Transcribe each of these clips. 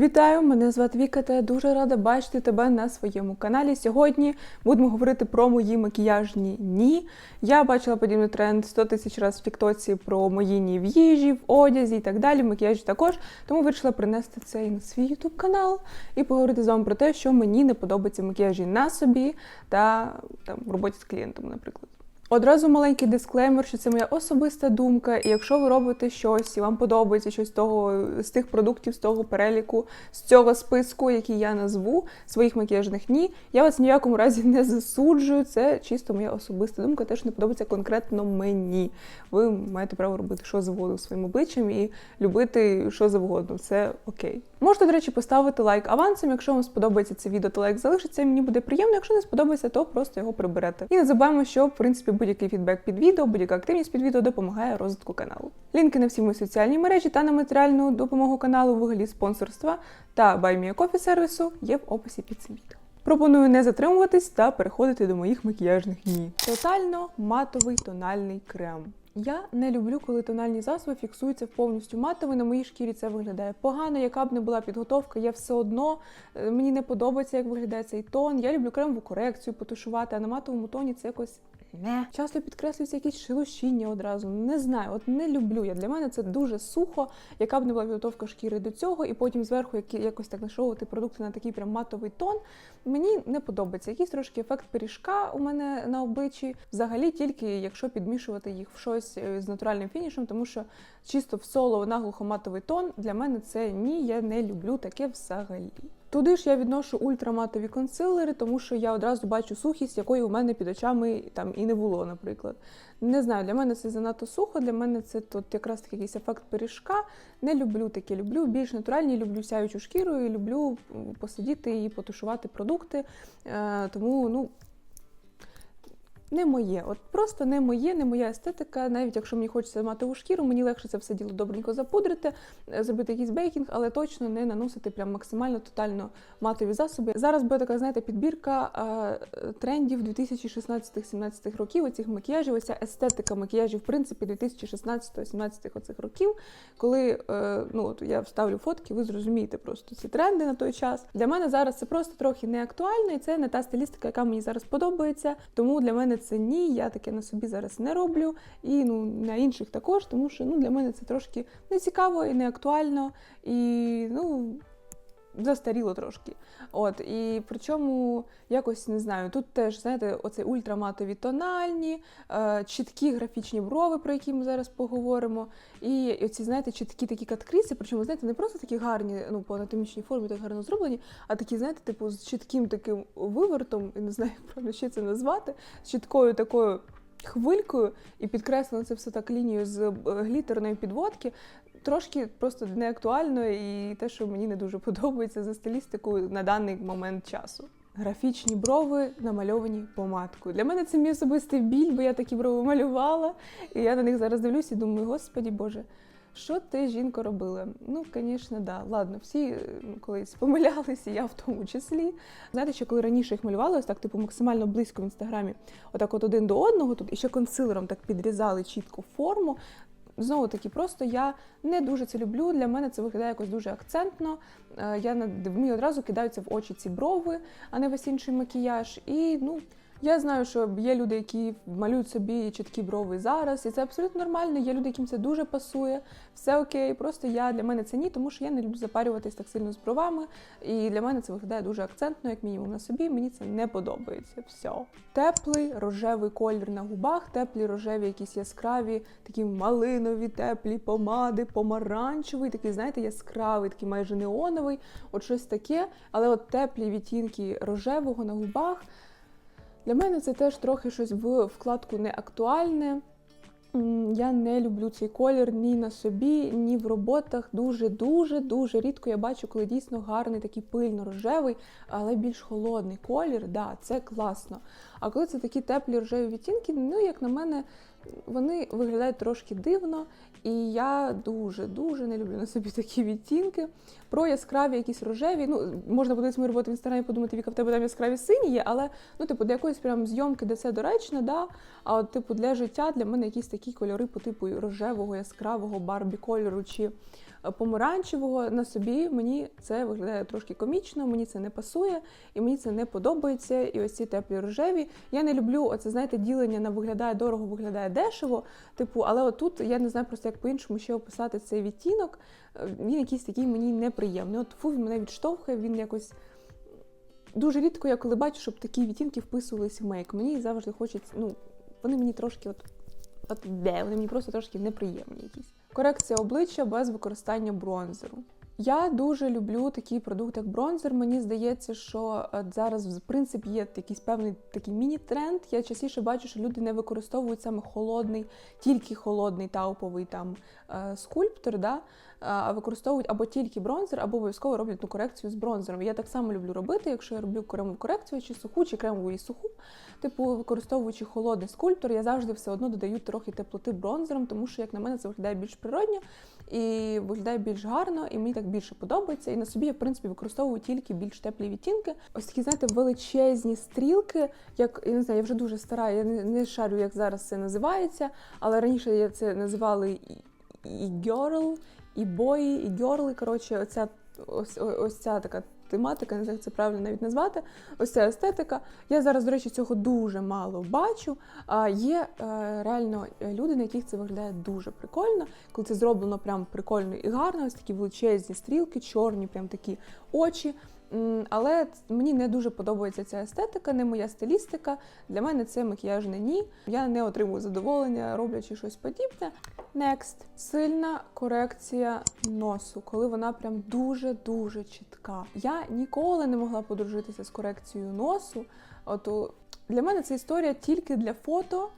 Вітаю, мене звати Віка, та я дуже рада бачити тебе на своєму каналі. Сьогодні будемо говорити про мої макіяжні ні. Я бачила подібний тренд 100 тисяч разів в Тіктоці про мої ні в їжі, в одязі і так далі, в макіяжі також. Тому вирішила принести це і на свій ютуб канал і поговорити з вами про те, що мені не подобається макіяжі на собі та там в роботі з клієнтами, наприклад. Одразу маленький дисклеймер, що це моя особиста думка. І якщо ви робите щось і вам подобається щось з того з тих продуктів, з того переліку, з цього списку, який я назву своїх макіяжних ні, я вас ні в якому разі не засуджую. Це чисто моя особиста думка, те, що не подобається конкретно мені. Ви маєте право робити що завгодно своїм обличчям і любити що завгодно. Це окей. Можете, до речі, поставити лайк авансом, якщо вам сподобається це відео, то лайк залишиться. Мені буде приємно. Якщо не сподобається, то просто його приберете. І не забуваємо, що в принципі будь-який фідбек під відео, будь-яка активність під відео допомагає розвитку каналу. Лінки на всі мої соціальні мережі та на матеріальну допомогу каналу вигляді спонсорства та байміякофі сервісу є в описі під цим відео. Пропоную не затримуватись та переходити до моїх макіяжних ні. Тотально матовий тональний крем. Я не люблю, коли тональні засоби фіксуються повністю матовий. На моїй шкірі це виглядає погано. Яка б не була підготовка, я все одно е, мені не подобається, як виглядає цей тон. Я люблю кремову корекцію потушувати, а на матовому тоні це якось не. Часто підкреслюється якісь шелушіння одразу. Не знаю, от не люблю я. Для мене це дуже сухо, яка б не була підготовка шкіри до цього, і потім зверху які, якось так нашовувати продукти на такий прям матовий тон. Мені не подобається. Якийсь трошки ефект пиріжка у мене на обличчі. Взагалі, тільки якщо підмішувати їх в щось е, з натуральним фінішем, тому що чисто в соло наглухо матовий тон для мене це ні, я не люблю таке взагалі. Туди ж я відношу ультраматові консилери, тому що я одразу бачу сухість, якої у мене під очами там і не було, наприклад. Не знаю, для мене це занадто сухо, для мене це тут якраз такий якийсь ефект пиріжка. Не люблю таке. Люблю більш натуральні, люблю сяючу шкіру і люблю посидіти і потушувати продукти. Е, тому, ну. Не моє, от просто не моє, не моя естетика. Навіть якщо мені хочеться матову шкіру, мені легше це все діло добренько запудрити, е, зробити якийсь бейкінг, але точно не наносити прям максимально тотально матові засоби. Зараз буде така, знаєте, підбірка е, трендів 2016-17 років. Оцих макіяжів, оця естетика макіяжів, в принципі, 2016-17 оцих років. Коли е, ну от я вставлю фотки, ви зрозумієте просто ці тренди на той час. Для мене зараз це просто трохи не актуально, і це не та стилістика, яка мені зараз подобається. Тому для мене це ні, я таке на собі зараз не роблю, і ну на інших також, тому що ну для мене це трошки не цікаво і не актуально, і ну. Застаріло трошки. От, і причому якось не знаю, тут теж, знаєте, оце ультраматові тональні, е, чіткі графічні брови, про які ми зараз поговоримо. І оці, знаєте, чіткі такі каткріси, причому, знаєте, не просто такі гарні, ну, по анатомічній формі так гарно зроблені, а такі, знаєте, типу, з чітким таким вивертом, я не знаю, як правильно ще це назвати, з чіткою такою. Хвилькою і підкреслено це все так лінією з е, глітерної підводки. Трошки просто неактуально і те, що мені не дуже подобається за стилістикою на даний момент часу. Графічні брови намальовані помадкою. Для мене це мій особистий біль, бо я такі брови малювала, і я на них зараз дивлюся і думаю, господі Боже, що ти, жінко, робила? Ну, звісно, да. Ладно, всі е, ну, колись помилялися, я в тому числі. Знаєте, що коли раніше їх малювали, ось так, типу, максимально близько в інстаграмі, отак от один до одного тут, і ще консилером так підрізали чітко форму. Знову таки, просто я не дуже це люблю. Для мене це виглядає якось дуже акцентно. Е, Я мені одразу кидаються в очі ці брови, а не весь інший макіяж. І ну. Я знаю, що є люди, які малюють собі чіткі брови зараз, і це абсолютно нормально. Є люди, яким це дуже пасує, все окей. Просто я для мене це ні, тому що я не люблю запарюватись так сильно з бровами. І для мене це виглядає дуже акцентно, як мінімум на собі. Мені це не подобається. Все. Теплий рожевий колір на губах, теплі рожеві, якісь яскраві, такі малинові, теплі помади, помаранчевий, такий, знаєте, яскравий, такий майже неоновий, от щось таке. Але от теплі відтінки рожевого на губах. Для мене це теж трохи щось в вкладку не актуальне. Я не люблю цей колір ні на собі, ні в роботах. Дуже, дуже, рідко я бачу, коли дійсно гарний, такий пильно рожевий, але більш холодний колір. Да, це класно. А коли це такі теплі рожеві відтінки, ну як на мене, вони виглядають трошки дивно. І я дуже дуже не люблю на собі такі відтінки. Про яскраві якісь рожеві. Ну, можна подивитися мою роботу в інстаграмі, подумати, Віка, в тебе там яскраві сині є, але ну, типу, для якоїсь прям зйомки, де це доречно, да. А от, типу, для життя для мене якісь такі кольори по типу рожевого, яскравого, барбі кольору чи помаранчевого на собі. Мені це виглядає трошки комічно, мені це не пасує і мені це не подобається. І ось ці теплі рожеві. Я не люблю оце, знаєте, ділення на виглядає дорого, виглядає дешево. Типу, але отут я не знаю просто як по-іншому ще описати цей відтінок. Е, Він якийсь такий мені неприємний. От фу, він мене відштовхує, він якось. Дуже рідко я коли бачу, щоб такі відтінки вписувались в мейк. Мені завжди хочеться, ну, вони мені трошки от, от де, вони мені просто трошки неприємні якісь. Корекція обличчя без використання бронзеру. Я дуже люблю такий продукт, як бронзер. Мені здається, що е, зараз в принципі є якийсь певний такий міні-тренд. Я частіше бачу, що люди не використовують саме холодний, тільки холодний тауповий там е, скульптор, да? Використовують або тільки бронзер, або обов'язково роблять ну, корекцію з бронзером. Я так само люблю робити, якщо я роблю кремову корекцію, чи суху, чи кремову і суху. Типу, використовуючи холодний скульптор, я завжди все одно додаю трохи теплоти бронзером, тому що, як на мене, це виглядає більш природньо і виглядає більш гарно, і мені так більше подобається. І на собі я, в принципі, використовую тільки більш теплі відтінки. Ось такі, знаєте, величезні стрілки, як я не знаю, я вже дуже стара, я не, не шарю, як зараз це називається, але раніше я це називали і girl, і бої, і гьорли. Коротше, оця ось, ось ця така тематика, не знаю, як це правильно навіть назвати. Ось ця естетика. Я зараз, до речі, цього дуже мало бачу. А є е, реально е, люди, на яких це виглядає дуже прикольно, коли це зроблено прям прикольно і гарно. Ось такі величезні стрілки, чорні, прям такі очі. Але мені не дуже подобається ця естетика, не моя стилістика. Для мене це макіяжне ні. Я не отримую задоволення, роблячи щось подібне. Next. Сильна корекція носу, коли вона прям дуже-дуже чітка. Я ніколи не могла подружитися з корекцією носу. От для мене це історія тільки для фото.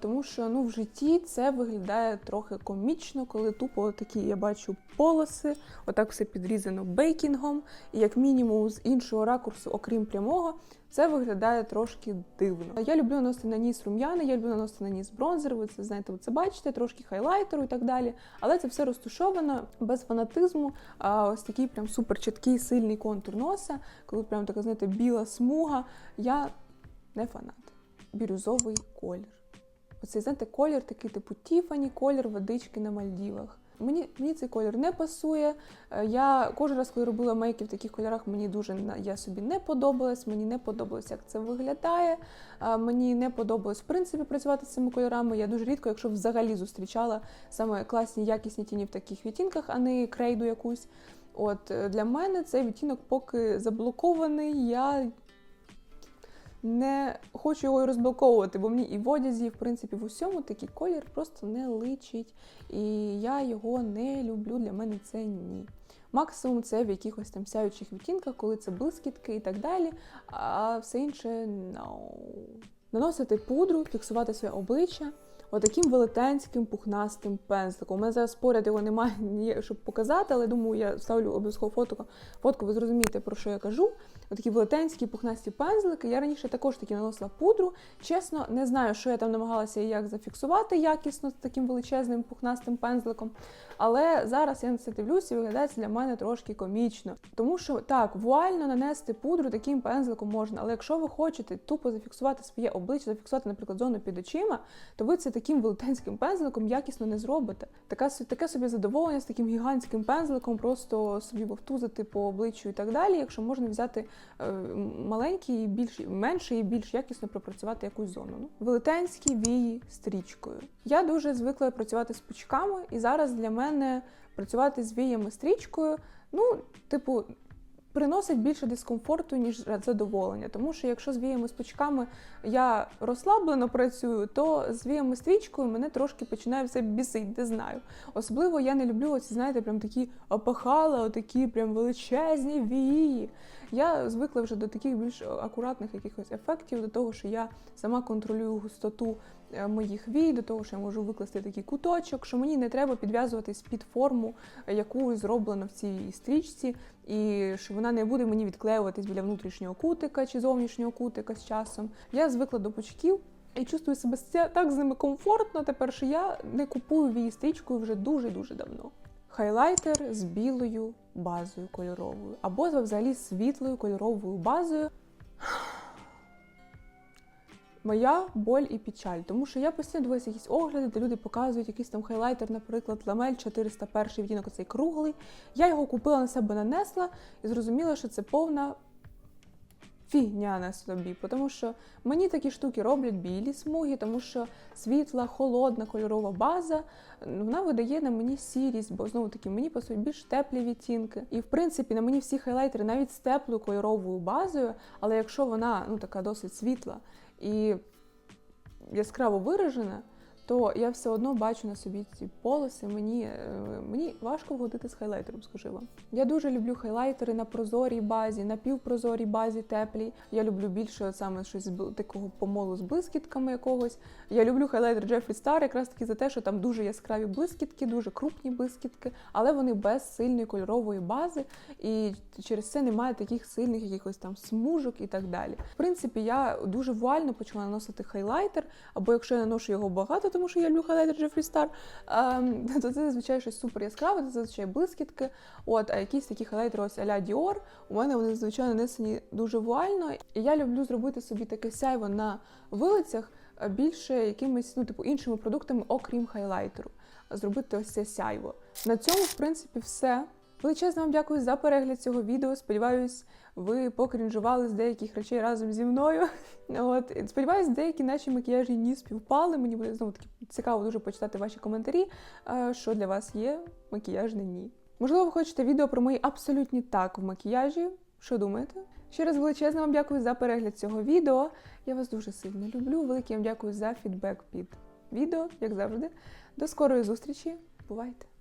Тому що ну, в житті це виглядає трохи комічно, коли тупо такі я бачу полоси, отак все підрізано бейкінгом, і як мінімум з іншого ракурсу, окрім прямого, це виглядає трошки дивно. Я люблю наносити на ніс рум'яни, я люблю наносити на ніс бронзер, ви це знаєте, ви це бачите, трошки хайлайтеру і так далі. Але це все розтушовано без фанатизму. А ось такий прям супер чіткий, сильний контур носа, коли прям така, знаєте, біла смуга. Я не фанат. Бірюзовий колір. Оцей, знаєте, колір такий, типу Тіфані, колір водички на Мальдівах. Мені, мені цей колір не пасує. Е, Я кожен раз, коли робила мейки в таких кольорах, мені дуже я собі не подобалась. Мені не подобалось, як це виглядає. Е, Мені не подобалось в принципі працювати з цими кольорами. Я дуже рідко, якщо взагалі зустрічала саме класні якісні тіні в таких відтінках, а не крейду якусь. От е, для мене цей відтінок поки заблокований. Я не хочу його і розблоковувати, бо мені і в одязі, і в принципі в усьому такий колір просто не личить. І я його не люблю. Для мене це ні. Максимум це в якихось там сяючих відтінках, коли це блискітки і так далі. А все інше no. Наносити пудру, фіксувати своє обличчя. Отаким велетенським пухнастим пензликом. У мене зараз поряд його немає, щоб показати, але думаю, я ставлю обов'язково фотку. Фотку, ви зрозумієте, про що я кажу. Отакі велетенські пухнасті пензлики. Я раніше також таки наносила пудру. Чесно, не знаю, що я там намагалася і як зафіксувати якісно з таким величезним пухнастим пензликом. Але зараз я на це дивлюся і виглядає це для мене трошки комічно. Тому що так, вуально нанести пудру таким пензликом можна, але якщо ви хочете тупо зафіксувати своє обличчя, зафіксувати, наприклад, зону під очима, то ви це таким велетенським пензликом якісно не зробите. Така, с- таке собі задоволення з таким гігантським пензликом, просто собі вовтузити по обличчю і так далі, якщо можна взяти е, маленький, і більш менший і більш якісно пропрацювати якусь зону. Ну, велетенські вії стрічкою. Я дуже звикла працювати з пучками, і зараз для мене працювати з віями стрічкою, ну, типу. Приносить більше дискомфорту, ніж задоволення. Тому що якщо з віями з пучками я розслаблено працюю, то з віями стрічкою мене трошки починає все бісити, не знаю. Особливо я не люблю оці, знаєте, прям такі опахали, отакі прям величезні вії. Я звикла вже до таких більш акуратних якихось ефектів, до того, що я сама контролюю густоту моїх вій, до того, що я можу викласти такий куточок, що мені не треба підв'язуватись під форму, е, яку зроблено в цій стрічці, і що вона не буде мені відклеюватись біля внутрішнього кутика чи зовнішнього кутика з часом. Я звикла до пучків. І чувствую себе так з ними комфортно тепер, що я не купую вії стрічкою вже дуже-дуже давно. Хайлайтер з білою базою кольоровою, або взагалі світлою кольоровою базою. Моя боль і печаль. Тому що я постійно дивилася якісь огляди, де люди показують якийсь там хайлайтер, наприклад, ламель 401 відтінок, оцей круглий. Я його купила на себе, нанесла і зрозуміла, що це повна фігня на собі, тому що мені такі штуки роблять білі смуги, тому що світла, холодна кольорова база вона видає на мені сірість, бо знову таки мені пасують більш теплі відтінки. І в принципі на мені всі хайлайтери навіть з теплою кольоровою базою, але якщо вона ну така досить світла і яскраво виражена. То я все одно бачу на собі ці полоси. Мені, е, мені важко вгодити з хайлайтером, скажу вам. Я дуже люблю хайлайтери на прозорій базі, на півпрозорій базі теплій. Я люблю більше саме щось такого помолу з блискітками якогось. Я люблю хайлайтер Jeffree Star якраз таки за те, що там дуже яскраві блискітки, дуже крупні блискітки, але вони без сильної кольорової бази, і через це немає таких сильних якихось там смужок і так далі. В принципі, я дуже вуально почала наносити хайлайтер, або якщо я наношу його багато, тому що я хайлайтер Jeffree Star, ем, то це зазвичай щось супер яскраве, це зазвичай блискітки. От, а якісь такі хайлайтери ось а-ля Dior, у мене вони звичайно нанесені дуже вуально. І я люблю зробити собі таке сяйво на вилицях е, більше якимись, ну, типу, іншими продуктами, окрім хайлайтеру. Зробити ось це сяйво. На цьому, в принципі, все. Величезно вам дякую за перегляд цього відео. Сподіваюсь, ви покрінжували з деяких речей разом зі мною. От сподіваюсь, деякі наші макіяжі ні співпали. Мені буде знову таки цікаво дуже почитати ваші коментарі, е, що для вас є макіяжне ні. Можливо, ви хочете відео про мої абсолютні так в макіяжі. Що думаєте? Ще раз величезно вам дякую за перегляд цього відео. Я вас дуже сильно люблю. Велике вам дякую за фідбек під відео, як завжди. До скорої зустрічі. Бувайте!